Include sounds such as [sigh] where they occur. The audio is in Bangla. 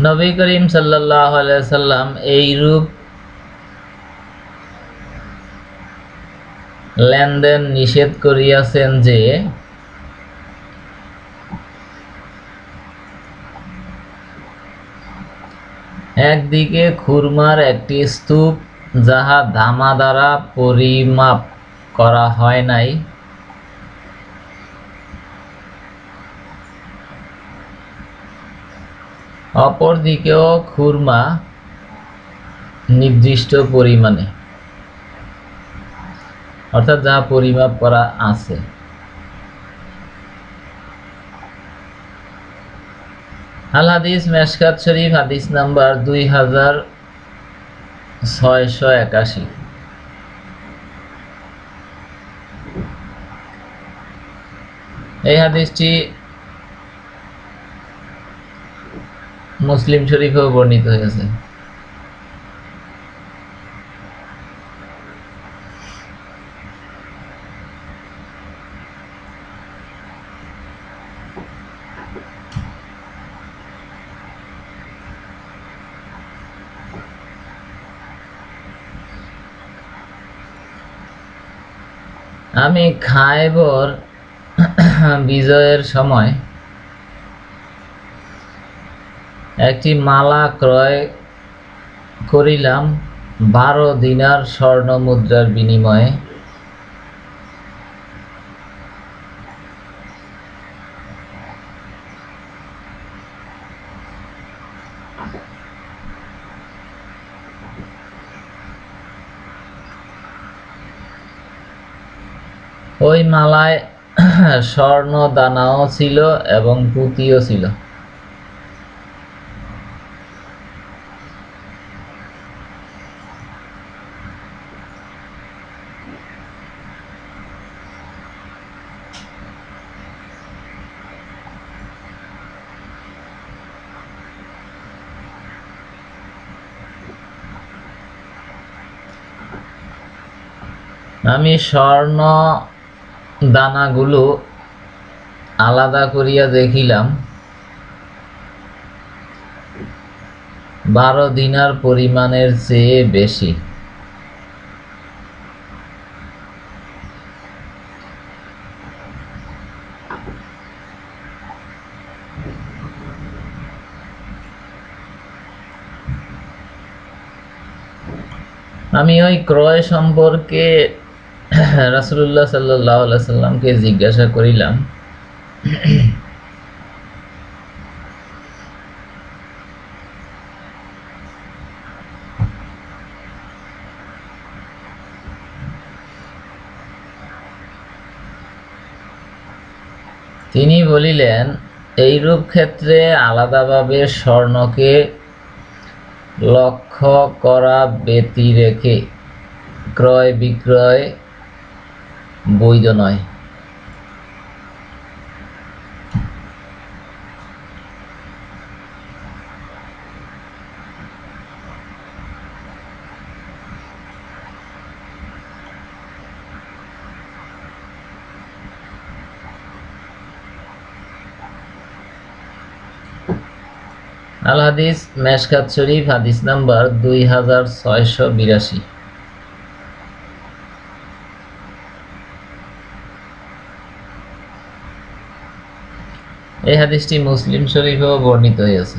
নবী করিম সাল্লাহ সাল্লাম এইরূপ লেনদেন নিষেধ করিয়াছেন যে, একদিকে খুরমার একটি স্তূপ যাহা ধামা দ্বারা পরিমাপ করা হয় নাই অপর দিকেও খুরমা নির্দিষ্ট পরিমাণে। অর্থাৎ যা পরিমাপ করা আছে। আল হাদিস মেশকাত শরীফ, হাদিস নাম্বার দুই হাজার ছয়শো একাশি। এই হাদিসটি মুসলিম শরীফেও বর্ণিত হয়েছে। আমি খাইবর বিজয়ের সময় একটি মালা ক্রয় করিলাম বারো দিনার স্বর্ণ মুদ্রার বিনিময়ে। ওই মালায় স্বর্ণ দানাও ছিল এবং পুঁতিও ছিল। আমি স্বর্ণ দানাগুলো আলাদা করিয়া দেখিলাম। বারো দিনার পরিমাণের চেয়ে বেশি। আমি ওই ক্রয় সম্পর্কে [coughs] রাসুল্লাহ সাল্লাহ সাল্লামকে জিজ্ঞাসা করিলাম, [coughs] তিনি বলিলেন, এইরূপ ক্ষেত্রে আলাদাভাবে স্বর্ণকে লক্ষ্য করা ব্যতি রেখে ক্রয় বিক্রয় বৈধ নয়। আল হাদিস মেশকাত শরীফ হাদিস নাম্বার দুই হাজার ছয়শো বিরাশি। এই হাদিসটি মুসলিম শরীফেও বর্ণিত হয়েছে